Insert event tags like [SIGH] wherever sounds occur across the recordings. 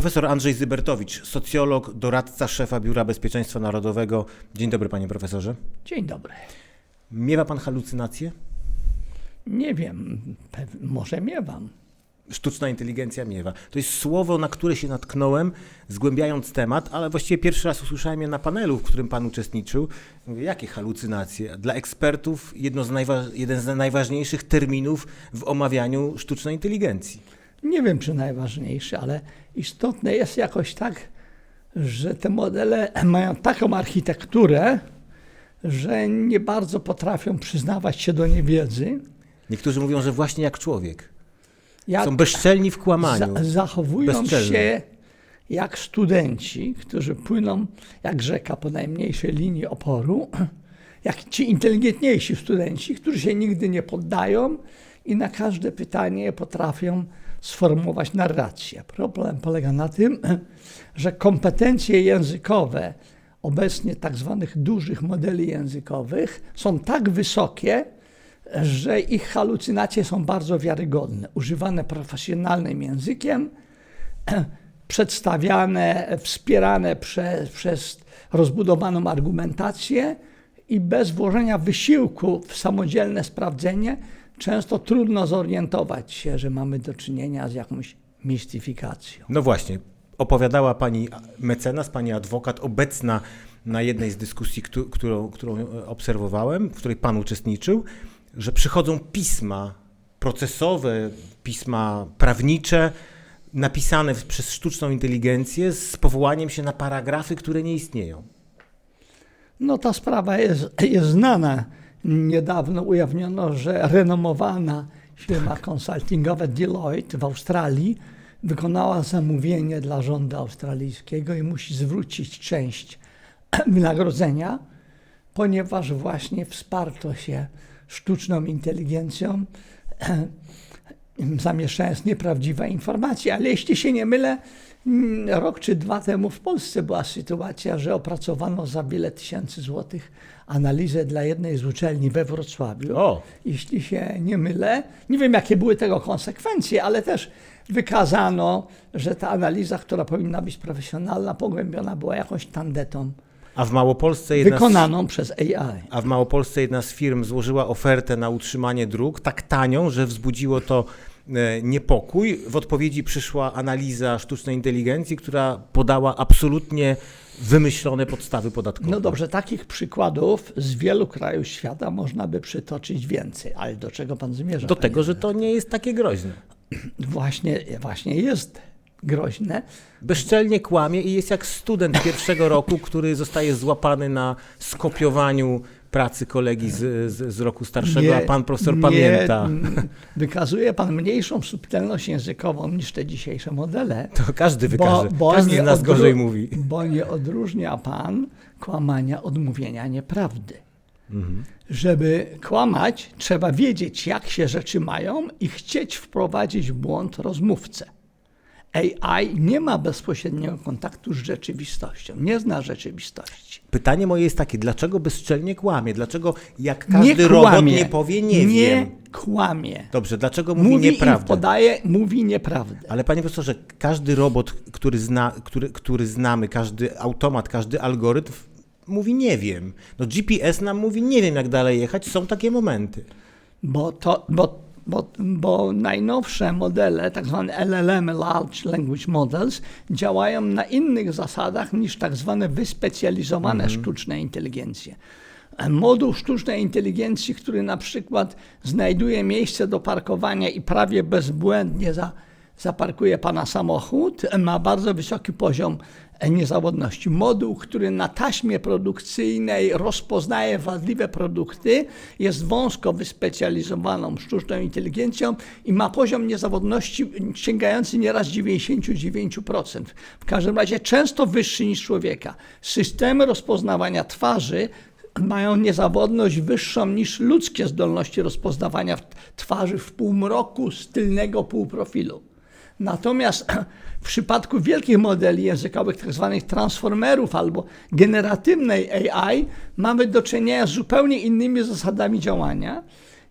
Profesor Andrzej Zybertowicz, socjolog, doradca szefa Biura Bezpieczeństwa Narodowego. Dzień dobry, panie profesorze. Dzień dobry. Miewa pan halucynacje? Nie wiem, może miewam. Sztuczna inteligencja miewa. To jest słowo, na które się natknąłem, zgłębiając temat, ale właściwie pierwszy raz usłyszałem je na panelu, w którym pan uczestniczył. Mówię, jakie halucynacje? Dla ekspertów jedno z jeden z najważniejszych terminów w omawianiu sztucznej inteligencji. Nie wiem, czy najważniejszy, ale istotne jest jakoś tak, że te modele mają taką architekturę, że nie bardzo potrafią przyznawać się do niewiedzy. Niektórzy mówią, że właśnie jak człowiek. Jak Są bezczelni w kłamaniu. za, zachowują się jak studenci, którzy płyną jak rzeka po najmniejszej linii oporu, [CLEARS THROAT] jak ci inteligentniejsi studenci, którzy się nigdy nie poddają i na każde pytanie potrafią sformułować narrację. Problem polega na tym, [CLEARS THROAT] że kompetencje językowe obecnie tak zwanych dużych modeli językowych są tak wysokie, że ich halucynacje są bardzo wiarygodne, używane profesjonalnym językiem, [CLEARS THROAT] przedstawiane, wspierane prze, przez rozbudowaną argumentację i bez włożenia wysiłku w samodzielne sprawdzenie, często trudno zorientować się, że mamy do czynienia z jakąś mistyfikacją. No właśnie, opowiadała pani mecenas, pani adwokat, obecna na jednej z dyskusji, któ- którą, którą e, obserwowałem, w której pan uczestniczył, że przychodzą pisma procesowe, pisma prawnicze, napisane przez sztuczną inteligencję z powołaniem się na paragrafy, które nie istnieją. No ta sprawa jest, jest znana. Niedawno ujawniono, że renomowana firma konsultingowa Deloitte w Australii wykonała zamówienie dla rządu australijskiego i musi zwrócić część [CLEARS THROAT] wynagrodzenia, ponieważ właśnie wsparto się sztuczną inteligencją, [CLEARS THROAT] zamieszczając nieprawdziwe informacje. Ale jeśli się nie mylę, rok czy dwa temu w Polsce była sytuacja, że opracowano za wiele tysięcy złotych analizę dla jednej z uczelni we Wrocławiu. O, Jeśli się nie mylę, nie wiem jakie były tego konsekwencje, ale też wykazano, że ta analiza, która powinna być profesjonalna, pogłębiona była jakąś tandetą a w Małopolsce jedna z, wykonaną przez AI. a w Małopolsce jedna z firm złożyła ofertę na utrzymanie dróg tak tanią, że wzbudziło to niepokój. W odpowiedzi przyszła analiza sztucznej inteligencji, która podała absolutnie wymyślone podstawy podatkowe. No dobrze, takich przykładów z wielu krajów świata można by przytoczyć więcej, ale do czego pan zmierza? Do tego, że to nie jest takie groźne. Właśnie, właśnie jest groźne. Bezczelnie kłamie i jest jak student pierwszego roku, który zostaje złapany na skopiowaniu pracy kolegi z, z, z roku starszego, a pan profesor nie, pamięta. Wykazuje pan mniejszą subtelność językową niż te dzisiejsze modele. To każdy wykaże. każdy nie z nas gorzej mówi. Bo nie odróżnia pan kłamania od mówienia nieprawdy. Mhm. Żeby kłamać, trzeba wiedzieć, jak się rzeczy mają i chcieć wprowadzić w błąd rozmówcę. AI nie ma bezpośredniego kontaktu z rzeczywistością, nie zna rzeczywistości. Pytanie moje jest takie, dlaczego bezczelnie kłamie? Dlaczego jak każdy nie robot nie powie nie, nie wiem? kłamie. Dobrze, dlaczego mówi, Mówi nieprawdę? podaje, mówi nieprawdę. Ale panie profesorze, każdy robot, który, zna, który, który znamy, każdy automat, każdy algorytm mówi nie wiem. No GPS nam mówi nie wiem jak dalej jechać, są takie momenty. Bo, to, bo, bo, bo najnowsze modele, tak zwane LLM, Large Language Models, działają na innych zasadach niż tak zwane wyspecjalizowane sztuczne inteligencje. Moduł sztucznej inteligencji, który na przykład znajduje miejsce do parkowania i prawie bezbłędnie za, zaparkuje pana samochód, ma bardzo wysoki poziom niezawodności. Moduł, który na taśmie produkcyjnej rozpoznaje wadliwe produkty, jest wąsko wyspecjalizowaną sztuczną inteligencją i ma poziom niezawodności sięgający nieraz 99%. W każdym razie często wyższy niż człowieka. Systemy rozpoznawania twarzy mają niezawodność wyższą niż ludzkie zdolności rozpoznawania twarzy w półmroku z tylnego półprofilu. Natomiast w przypadku wielkich modeli językowych, tak zwanych transformerów albo generatywnej AI, mamy do czynienia z zupełnie innymi zasadami działania.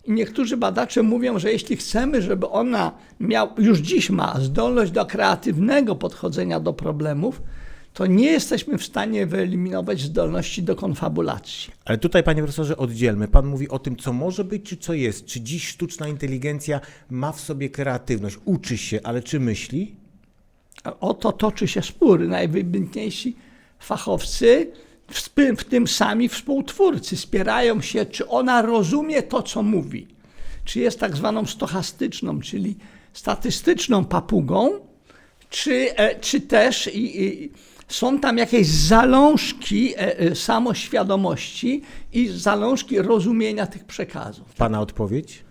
niektórzy badacze mówią, że jeśli chcemy, żeby ona miał, już dziś ma zdolność do kreatywnego podchodzenia do problemów, to nie jesteśmy w stanie wyeliminować zdolności do konfabulacji. Ale tutaj, panie profesorze, oddzielmy. Pan mówi o tym, co może być, czy co jest. Czy dziś sztuczna inteligencja ma w sobie kreatywność, uczy się, ale czy myśli? O to toczy się spór. Najwybitniejsi fachowcy, w tym, w tym sami współtwórcy, spierają się, czy ona rozumie to, co mówi. Czy jest tak zwaną stochastyczną, czyli statystyczną papugą, czy, e, czy też i, i, są tam jakieś zalążki e, e, samoświadomości i zalążki rozumienia tych przekazów. Pana odpowiedź?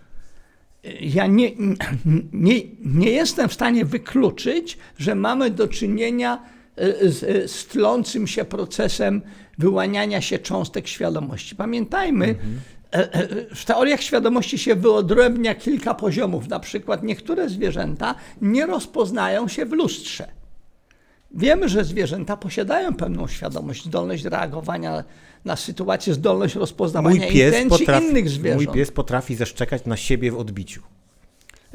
Ja nie, [CLEARS THROAT] nie, nie jestem w stanie wykluczyć, że mamy do czynienia e, z, z tlącym się procesem wyłaniania się cząstek świadomości. Pamiętajmy, e, e, w teoriach świadomości się wyodrębnia kilka poziomów. Na przykład niektóre zwierzęta nie rozpoznają się w lustrze. Wiemy, że zwierzęta posiadają pewną świadomość, zdolność reagowania na sytuację, zdolność rozpoznawania Mój pies, intencji potrafi, innych zwierząt. mój pies potrafi zaszczekać na siebie w odbiciu.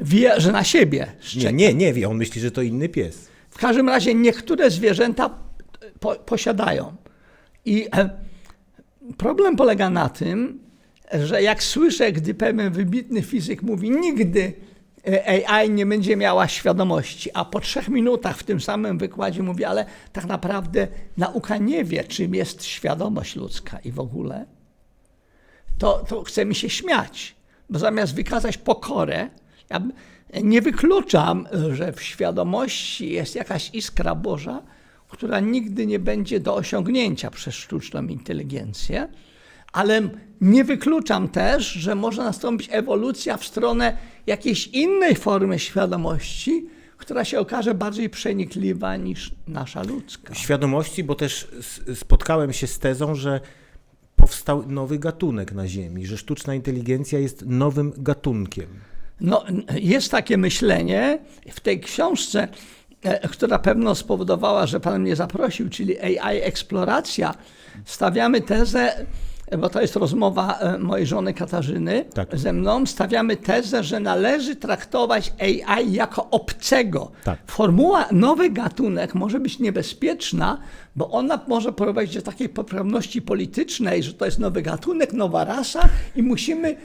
Wie, że na siebie Nie, szczeka. nie, nie wie. On myśli, że to inny pies. W każdym razie niektóre zwierzęta po, posiadają. I e, problem polega na tym, że jak słyszę, gdy pewien wybitny fizyk mówi, nigdy e, AI nie będzie miała świadomości, a po trzech minutach w tym samym wykładzie mówi, ale tak naprawdę nauka nie wie, czym jest świadomość ludzka. I w ogóle, to, to chce mi się śmiać, bo zamiast wykazać pokorę, ja nie wykluczam, że w świadomości jest jakaś iskra Boża, która nigdy nie będzie do osiągnięcia przez sztuczną inteligencję, ale nie wykluczam też, że może nastąpić ewolucja w stronę jakiejś innej formy świadomości, która się okaże bardziej przenikliwa niż nasza ludzka. Świadomości, bo też spotkałem się z tezą, że powstał nowy gatunek na Ziemi, że sztuczna inteligencja jest nowym gatunkiem. No, jest takie myślenie w tej książce, e, która pewno spowodowała, że Pan mnie zaprosił, czyli AI Eksploracja. Stawiamy tezę, bo to jest rozmowa e, mojej żony Katarzyny Tak. ze mną, stawiamy tezę, że należy traktować AI jako obcego. Tak. Formuła, nowy gatunek może być niebezpieczna, bo ona może prowadzić do takiej poprawności politycznej, że to jest nowy gatunek, nowa rasa i musimy e,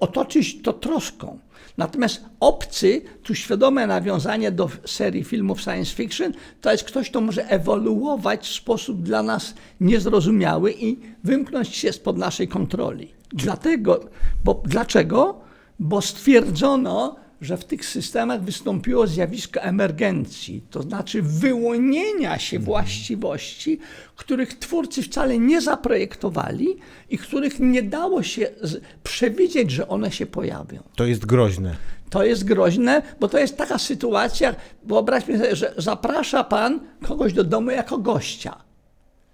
otoczyć to troską. Natomiast obcy, tu świadome nawiązanie do serii filmów science fiction, to jest ktoś, kto może ewoluować w sposób dla nas niezrozumiały i wymknąć się spod naszej kontroli. Dlatego, bo, dlaczego? Bo stwierdzono, że w tych systemach wystąpiło zjawisko emergencji, to znaczy wyłonienia się właściwości, których twórcy wcale nie zaprojektowali i których nie dało się przewidzieć, że one się pojawią. To jest groźne. To jest groźne, bo to jest taka sytuacja, wyobraźmy sobie, że zaprasza pan kogoś do domu jako gościa.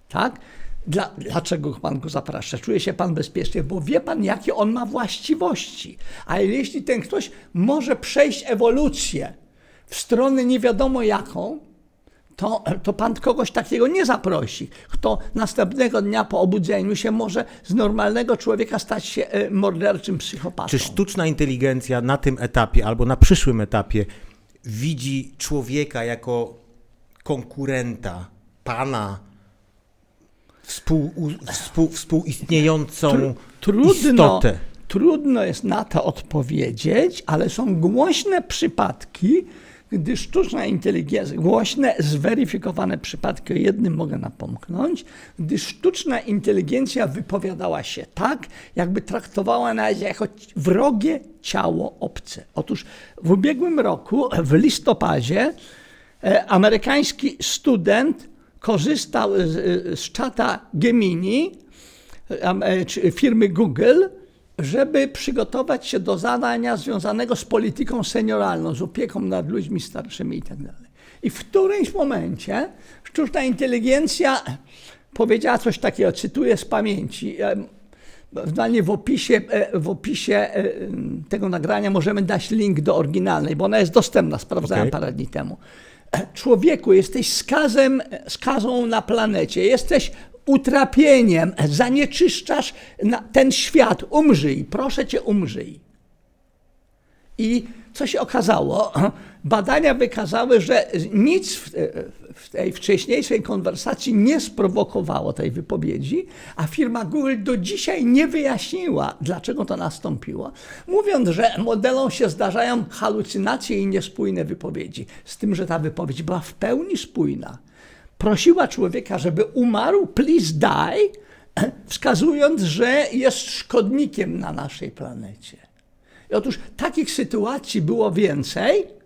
Tak? Dla, dlaczego pan go zaprasza? Czuje się pan bezpiecznie, bo wie pan, jakie on ma właściwości. A jeśli ten ktoś może przejść ewolucję w stronę nie wiadomo jaką, to, to pan kogoś takiego nie zaprosi, kto następnego dnia po obudzeniu się może z normalnego człowieka stać się e, morderczym psychopatą. Czy sztuczna inteligencja na tym etapie albo na przyszłym etapie widzi człowieka jako konkurenta, pana, współ, współ, współistniejącą Tru- trudno, istotę? trudno jest na to odpowiedzieć, ale są głośne przypadki, gdy sztuczna inteligencja, głośne, zweryfikowane przypadki, o jednym mogę napomknąć, gdy sztuczna inteligencja wypowiadała się tak, jakby traktowała nas jako wrogie ciało obce. Otóż w ubiegłym roku, w listopadzie, e, amerykański student korzystał z, z czata Gemini, e, firmy Google, żeby przygotować się do zadania związanego z polityką senioralną, z opieką nad ludźmi starszymi i tak. I w którymś momencie sztuczna inteligencja powiedziała coś takiego, cytuję z pamięci. Ewentualnie w opisie, e, w opisie e, tego nagrania możemy dać link do oryginalnej, bo ona jest dostępna, sprawdzałem Okej. parę dni temu. Człowieku, jesteś skazem, skazą na planecie, jesteś utrapieniem, zanieczyszczasz ten świat, umrzyj, proszę cię umrzyj. I co się okazało? Badania wykazały, że nic w, w tej wcześniejszej konwersacji nie sprowokowało tej wypowiedzi, a firma Google do dzisiaj nie wyjaśniła, dlaczego to nastąpiło, mówiąc, że modelom się zdarzają halucynacje i niespójne wypowiedzi. Z tym, że ta wypowiedź była w pełni spójna. Prosiła człowieka, żeby umarł, please die, [CLEARS THROAT] wskazując, że jest szkodnikiem na naszej planecie. I otóż takich sytuacji było więcej,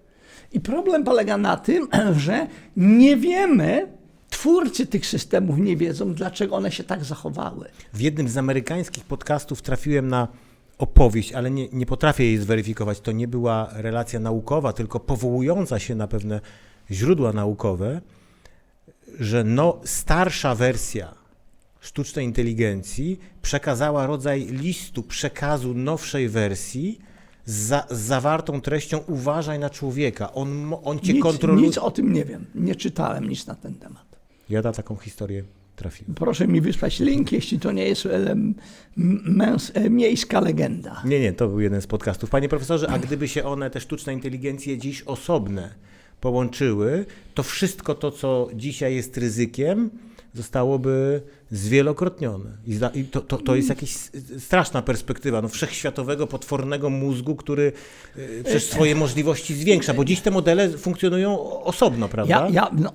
i problem polega na tym, [CLEARS THROAT] że nie wiemy, twórcy tych systemów nie wiedzą, dlaczego one się tak zachowały. W jednym z amerykańskich podcastów trafiłem na opowieść, ale nie, nie potrafię jej zweryfikować. To nie była relacja naukowa, tylko powołująca się na pewne źródła naukowe, że no, starsza wersja sztucznej inteligencji przekazała rodzaj listu przekazu nowszej wersji za, z zawartą treścią uważaj na człowieka, on, on cię Nic, kontroluje. nic o tym nie wiem, nie czytałem nic na ten temat. Ja na taką historię trafiłem. Proszę mi wysłać link, jeśli to nie jest męs, e, miejska legenda. Nie, nie, to był jeden z podcastów. Panie profesorze, a gdyby się one, te sztuczne inteligencje dziś osobne połączyły, to wszystko to, co dzisiaj jest ryzykiem, zostałoby zwielokrotnione. I, i to, to, to jest jakaś s- straszna perspektywa no, wszechświatowego, potwornego mózgu, który y, przez swoje możliwości zwiększa, bo dziś te modele funkcjonują osobno, prawda? Ja, ja, no,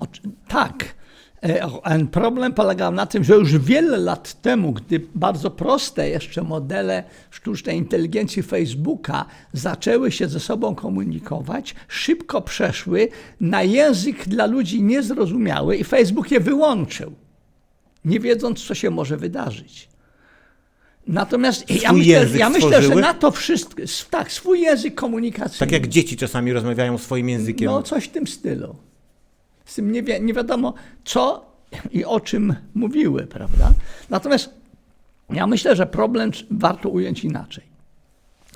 tak. E, Problem polegał na tym, że już wiele lat temu, gdy bardzo proste jeszcze modele sztucznej inteligencji Facebooka zaczęły się ze sobą komunikować, szybko przeszły na język dla ludzi niezrozumiały i Facebook je wyłączył, nie wiedząc, co się może wydarzyć. Natomiast ja myślę, ja myślę, że na to wszystko, tak, swój język komunikacyjny. Tak jak dzieci czasami rozmawiają swoim językiem. No, coś w tym stylu. Z tym nie, wi- nie wiadomo, co i o czym mówiły, prawda? Natomiast ja myślę, że problem warto ująć inaczej.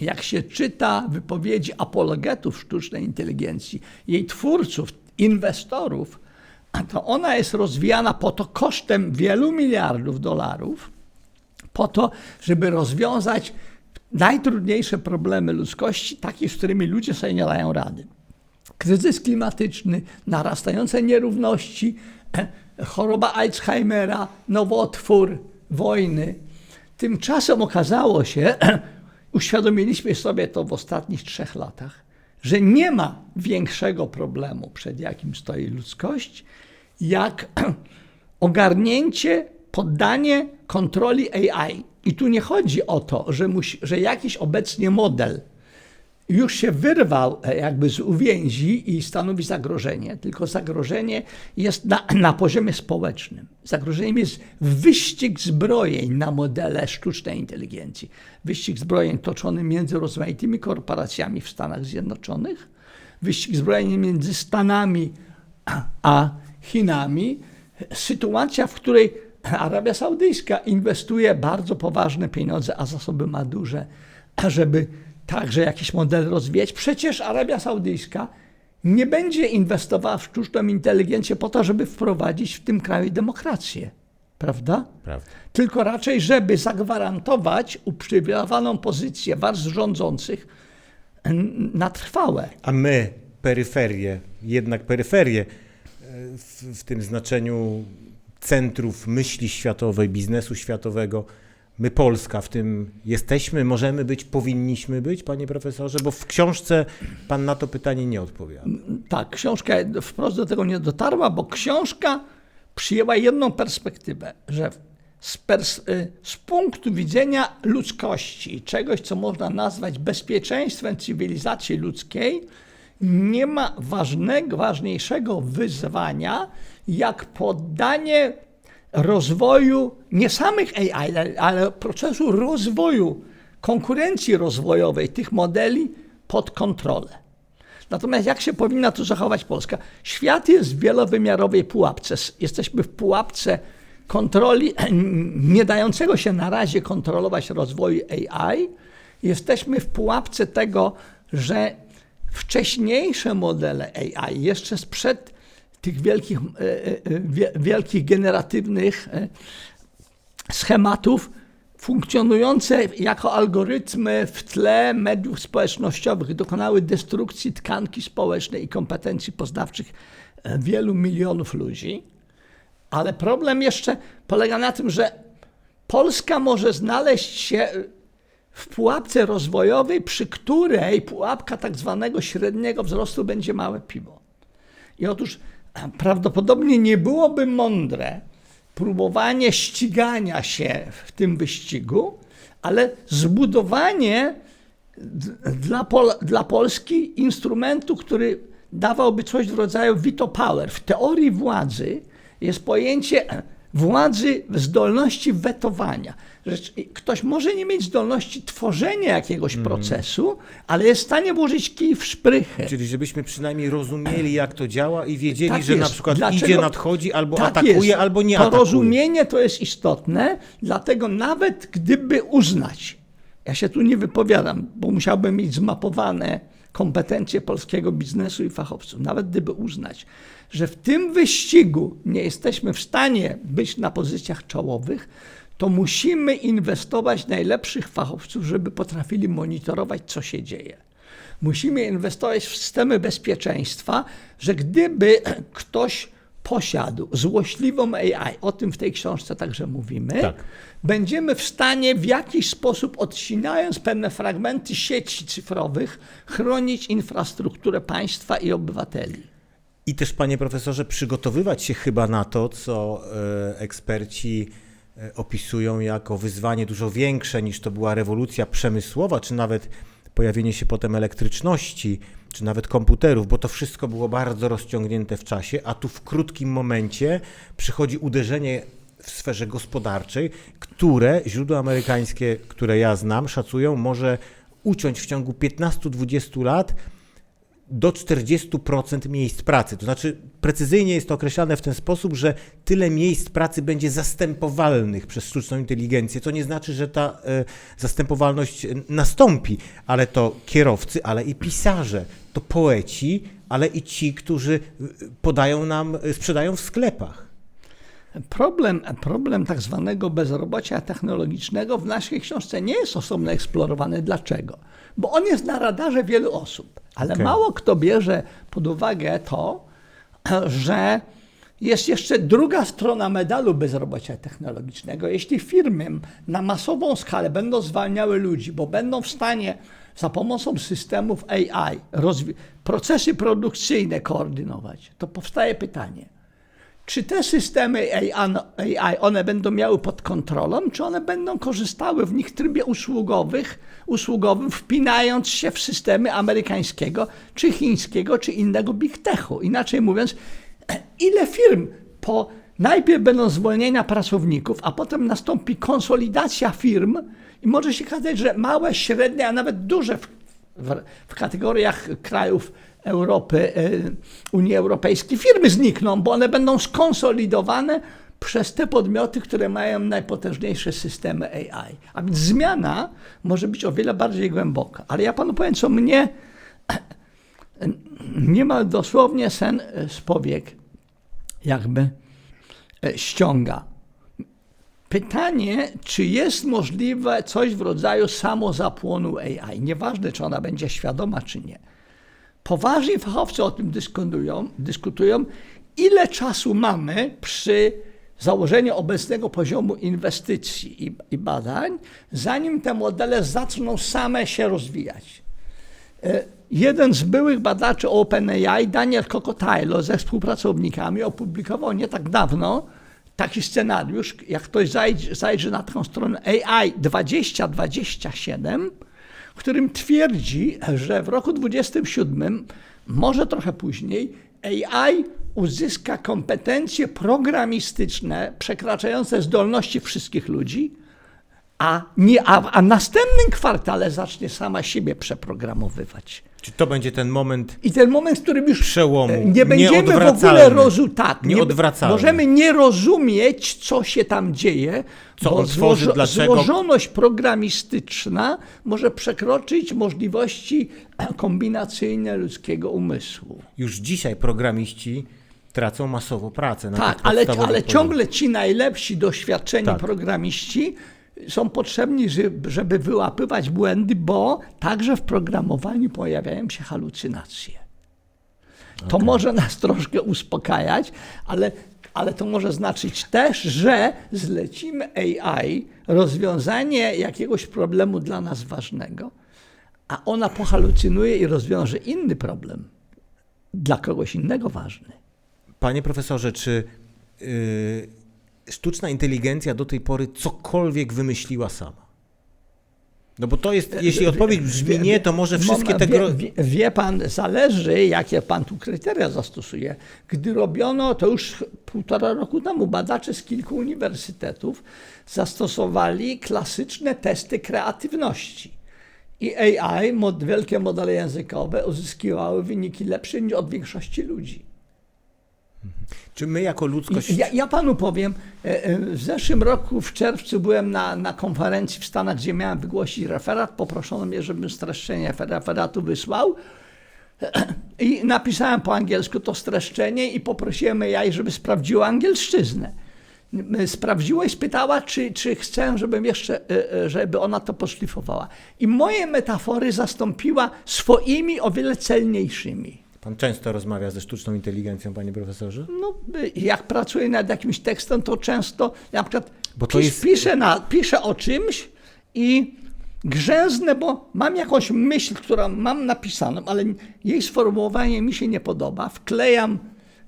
Jak się czyta wypowiedzi apologetów sztucznej inteligencji, jej twórców, inwestorów, to ona jest rozwijana po to kosztem wielu miliardów dolarów, po to, żeby rozwiązać najtrudniejsze problemy ludzkości, takie, z którymi ludzie sobie nie dają rady kryzys klimatyczny, narastające nierówności, choroba Alzheimera, nowotwór, wojny. Tymczasem okazało się, [CLEARS THROAT] uświadomiliśmy sobie to w ostatnich trzech latach, że nie ma większego problemu, przed jakim stoi ludzkość, jak [CLEARS THROAT] ogarnięcie, poddanie kontroli AI. I tu nie chodzi o to, że, musi, że jakiś obecnie model już się wyrwał e, jakby z uwięzi i stanowi zagrożenie, tylko zagrożenie jest na, na poziomie społecznym. Zagrożeniem jest wyścig zbrojeń na modele sztucznej inteligencji. Wyścig zbrojeń toczony między rozmaitymi korporacjami w Stanach Zjednoczonych, wyścig zbrojeń między Stanami a- Chinami. Sytuacja, w której Arabia Saudyjska inwestuje bardzo poważne pieniądze, a zasoby ma duże, żeby także jakiś model rozwijać. Przecież Arabia Saudyjska nie będzie inwestowała w sztuczną inteligencję po to, żeby wprowadzić w tym kraju demokrację. Prawda? Prawda. Tylko raczej, żeby zagwarantować uprzywilejowaną pozycję warstw rządzących na trwałe. A my, peryferie, jednak peryferie, e, w, w tym znaczeniu centrów myśli światowej, biznesu światowego, my Polska w tym jesteśmy, możemy być, powinniśmy być, panie profesorze, bo w książce pan na to pytanie nie odpowiada. Tak, książka wprost do tego nie dotarła, bo książka przyjęła jedną perspektywę, że z, pers- y, z punktu widzenia ludzkości, czegoś, co można nazwać bezpieczeństwem cywilizacji ludzkiej, nie ma ważnego, ważniejszego wyzwania, jak poddanie rozwoju nie samych AI, ale, procesu rozwoju, konkurencji rozwojowej tych modeli pod kontrolę. Natomiast jak się powinna tu zachować Polska? Świat jest w wielowymiarowej pułapce. Jesteśmy w pułapce kontroli, [CLEARS THROAT] nie dającego się na razie kontrolować rozwoju AI. Jesteśmy w pułapce tego, że wcześniejsze modele AI, jeszcze sprzed tych wielkich, e, e, wie- wielkich generatywnych e, schematów, funkcjonujące jako algorytmy w tle mediów społecznościowych dokonały destrukcji tkanki społecznej i kompetencji poznawczych e, wielu milionów ludzi. Ale problem jeszcze polega na tym, że Polska może znaleźć się w pułapce rozwojowej, przy której pułapka tak zwanego średniego wzrostu będzie małe piwo. I otóż prawdopodobnie nie byłoby mądre próbowanie ścigania się w tym wyścigu, ale zbudowanie dla, Pol dla Polski instrumentu, który dawałby coś w rodzaju veto power. W teorii władzy jest pojęcie władzy zdolności wetowania. Rzecz, ktoś może nie mieć zdolności tworzenia jakiegoś procesu, ale jest w stanie włożyć kij w szprychę. Czyli żebyśmy przynajmniej rozumieli, jak to działa i wiedzieli, Tak że na jest. przykład Dlaczego- idzie, nadchodzi, albo Tak atakuje, jest. albo nie to atakuje. rozumienie to jest istotne, dlatego nawet gdyby uznać, ja się tu nie wypowiadam, bo musiałbym mieć zmapowane kompetencje polskiego biznesu i fachowców, nawet gdyby uznać, że w tym wyścigu nie jesteśmy w stanie być na pozycjach czołowych, to musimy inwestować w najlepszych fachowców, żeby potrafili monitorować, co się dzieje. Musimy inwestować w systemy bezpieczeństwa, że gdyby [CLEARS THROAT] ktoś posiadł złośliwą AI, o tym w tej książce także mówimy, Tak. będziemy w stanie w jakiś sposób, odcinając pewne fragmenty sieci cyfrowych, chronić infrastrukturę państwa i obywateli. I też, panie profesorze, przygotowywać się chyba na to, co e, eksperci e, opisują jako wyzwanie dużo większe niż to była rewolucja przemysłowa, czy nawet pojawienie się potem elektryczności, czy nawet komputerów, bo to wszystko było bardzo rozciągnięte w czasie, a tu w krótkim momencie przychodzi uderzenie w sferze gospodarczej, które źródła amerykańskie, które ja znam, szacują, może uciąć w ciągu 15-20 lat do 40% miejsc pracy. To znaczy, precyzyjnie jest to określane w ten sposób, że tyle miejsc pracy będzie zastępowalnych przez sztuczną inteligencję. To nie znaczy, że ta e, zastępowalność nastąpi, ale to kierowcy, ale i pisarze, to poeci, ale i ci, którzy e, podają nam, e, sprzedają w sklepach. Problem, problem tak zwanego bezrobocia technologicznego w naszej książce nie jest osobno eksplorowany. Dlaczego? Bo on jest na radarze wielu osób, ale Okej. mało kto bierze pod uwagę to, że jest jeszcze druga strona medalu bezrobocia technologicznego. Jeśli firmy na masową skalę będą zwalniały ludzi, bo będą w stanie za pomocą systemów AI procesy produkcyjne koordynować, to powstaje pytanie, czy te systemy AI, one będą miały pod kontrolą, czy one będą korzystały w nich trybie usługowych, usługowym, wpinając się w systemy amerykańskiego, czy chińskiego, czy innego big techu. Inaczej mówiąc, [CLEARS THROAT] ile firm po najpierw będą zwolnienia pracowników, a potem nastąpi konsolidacja firm i może się okazać, że małe, średnie, a nawet duże w, w, w kategoriach krajów Europy, e, Unii Europejskiej firmy znikną, bo one będą skonsolidowane przez te podmioty, które mają najpotężniejsze systemy AI. A więc zmiana może być o wiele bardziej głęboka. Ale ja panu powiem, co mnie [CLEARS THROAT] niemal dosłownie sen e, z powiek jakby e, ściąga. Pytanie, czy jest możliwe coś w rodzaju samozapłonu AI, nieważne czy ona będzie świadoma, czy nie. Poważni fachowcy o tym dyskutują, dyskutują ile czasu mamy przy założeniu obecnego poziomu inwestycji i, i badań, zanim te modele zaczną same się rozwijać. E, Jeden z byłych badaczy OpenAI, Daniel Kokotajlo, ze współpracownikami opublikował nie tak dawno taki scenariusz, jak ktoś zajdzie, zajrzy na taką stronę AI 2027, w którym twierdzi, że w roku 27, może trochę później, AI uzyska kompetencje programistyczne przekraczające zdolności wszystkich ludzi, a, nie, a, a w następnym kwartale zacznie sama siebie przeprogramowywać. Czy to będzie ten moment I ten moment, w którym już przełomu, e, nie będziemy w ogóle rozumieć. Nieodwracalny. Możemy nie rozumieć, co się tam dzieje, Co bo on tworzy, złożo- dlaczego? złożoność programistyczna może przekroczyć możliwości [CLEARS THROAT] kombinacyjne ludzkiego umysłu. Już dzisiaj programiści tracą masowo pracę na Tak, ale, ale ciągle ci najlepsi, doświadczeni Tak. programiści są potrzebni, żeby, wyłapywać błędy, bo także w programowaniu pojawiają się halucynacje. To może nas troszkę uspokajać, ale, ale to może znaczyć też, że zlecimy AI rozwiązanie jakiegoś problemu dla nas ważnego, a ona pohalucynuje i rozwiąże inny problem dla kogoś innego ważny. Panie profesorze, czy y, sztuczna inteligencja do tej pory cokolwiek wymyśliła sama? No bo to jest, jeśli odpowiedź brzmi nie, to może wszystkie te... wie, wie, wie pan, zależy jakie pan tu kryteria zastosuje. Gdy robiono, to już półtora roku temu, badacze z kilku uniwersytetów zastosowali klasyczne testy kreatywności. I AI, mod, wielkie modele językowe, uzyskiwały wyniki lepsze niż od większości ludzi. Czy my jako ludzkość... Ja, ja panu powiem, e, e, w zeszłym roku w czerwcu byłem na, na konferencji w Stanach, gdzie miałem wygłosić referat. Poproszono mnie, żebym streszczenie referatu wysłał. [CLEARS THROAT] I napisałem po angielsku to streszczenie i poprosiłem jej, żeby sprawdziła angielszczyznę. Sprawdziła i spytała, czy, czy chcę, żebym jeszcze, e, żeby ona to poszlifowała. I moje metafory zastąpiła swoimi o wiele celniejszymi. Pan często rozmawia ze sztuczną inteligencją, panie profesorze? No, jak pracuję nad jakimś tekstem, to często na przykład Bo to jest- piszę, na, piszę o czymś i grzęznę, bo mam jakąś myśl, którą mam napisaną, ale jej sformułowanie mi się nie podoba. Wklejam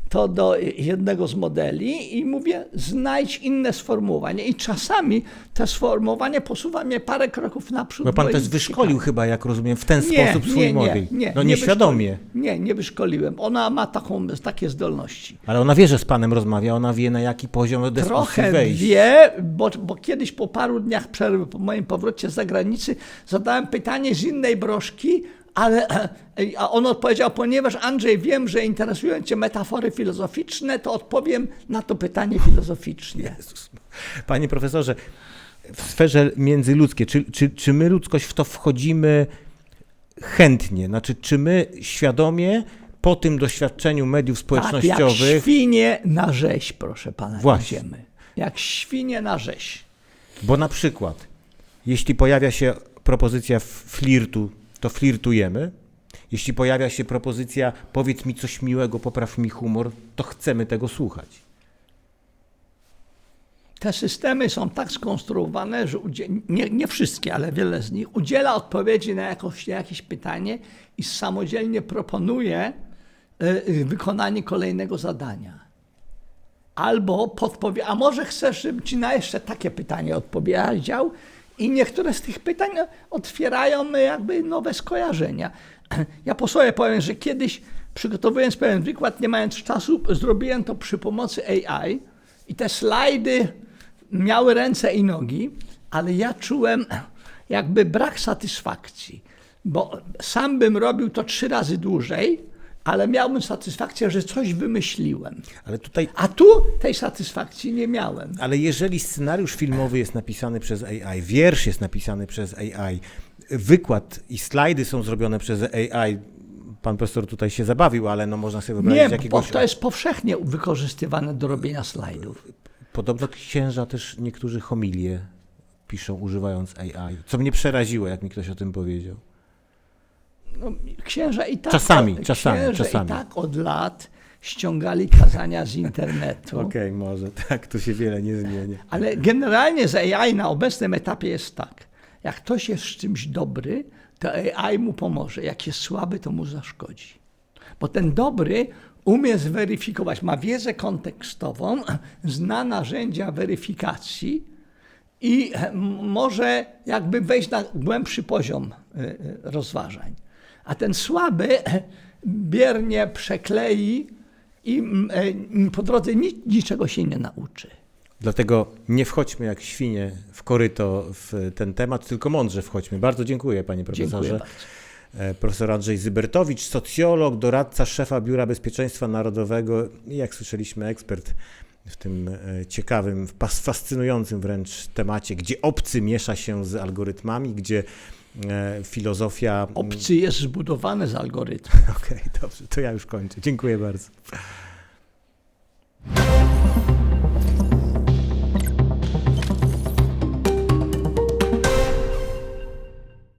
to do jednego z modeli i mówię, znajdź inne sformułowanie. I czasami to sformułowanie posuwa mnie parę kroków naprzód. Bo pan też wyszkolił ciekawe. chyba, jak rozumiem, w ten sposób swój model. no nie nieświadomie. wyszkoli- Nie, nie wyszkoliłem. Ona ma taką, takie zdolności. Ale ona wie, że z panem rozmawia, ona wie na jaki poziom dyskusji Trochę wejść. wie, bo, bo kiedyś po paru dniach przerwy, po moim powrocie z zagranicy, zadałem pytanie z innej broszki, ale [CLEARS THROAT] a on odpowiedział, ponieważ Andrzej, wiem, że interesują cię metafory filozoficzne, to odpowiem na to pytanie filozoficznie. Jezus. Panie profesorze, w sferze międzyludzkiej, czy, czy, czy my ludzkość w to wchodzimy chętnie? Znaczy, czy my świadomie po tym doświadczeniu mediów Tak, jak społecznościowych świnie na rzeź, proszę pana, Właśnie. idziemy. Jak świnie na rzeź. Bo na przykład, jeśli pojawia się propozycja flirtu, to flirtujemy. Jeśli pojawia się propozycja powiedz mi coś miłego, popraw mi humor, to chcemy tego słuchać. Te systemy są tak skonstruowane, że nie, nie wszystkie, ale wiele z nich udziela odpowiedzi na, jakoś, na jakieś pytanie i samodzielnie proponuje e, e, wykonanie kolejnego zadania. Albo podpowie, a może chcesz, żebym ci na jeszcze takie pytanie odpowiedział? I niektóre z tych pytań otwierają jakby nowe skojarzenia. [CLEARS THROAT] Ja po sobie powiem, że kiedyś przygotowując pewien wykład, nie mając czasu, zrobiłem to przy pomocy AI i te slajdy miały ręce i nogi, ale ja czułem jakby brak satysfakcji, bo sam bym robił to trzy razy dłużej, ale miałbym satysfakcję, że coś wymyśliłem. Ale tutaj A tu tej satysfakcji nie miałem. Ale jeżeli scenariusz filmowy jest napisany przez AI, wiersz jest napisany przez AI, wykład i slajdy są zrobione przez AI, pan profesor tutaj się zabawił, ale no można sobie wyobrazić Nie, bo jakiegoś... to jest powszechnie wykorzystywane do robienia slajdów. Podobno księża też niektórzy homilie piszą używając AI, co mnie przeraziło, jak mi ktoś o tym powiedział. No, księża i tak, Czasami, czasami, czasami. i tak od lat ściągali kazania z internetu. [LAUGHS] Okej, może, tak, tu się wiele nie zmienia. Ale generalnie z AI na obecnym etapie jest tak. Jak ktoś jest z czymś dobry, to AI mu pomoże. Jak jest słaby, to mu zaszkodzi. Bo ten dobry umie zweryfikować, ma wiedzę kontekstową, zna narzędzia weryfikacji i może jakby wejść na głębszy poziom y, y, rozważań. A ten słaby [CLEARS THROAT] biernie przeklei i mm, e, po drodze ni- niczego się nie nauczy. Dlatego nie wchodźmy jak świnie w koryto w ten temat, tylko mądrze wchodźmy. Bardzo dziękuję, panie profesorze. Dziękuję bardzo. E, Profesor Andrzej Zybertowicz, socjolog, doradca szefa Biura Bezpieczeństwa Narodowego i jak słyszeliśmy ekspert w tym e, ciekawym, fascynującym wręcz temacie, gdzie obcy miesza się z algorytmami, gdzie E, filozofia. Mm. Obcy jest zbudowane z algorytmu. [LAUGHS] Okej, okay, dobrze, to ja już kończę. Dziękuję bardzo.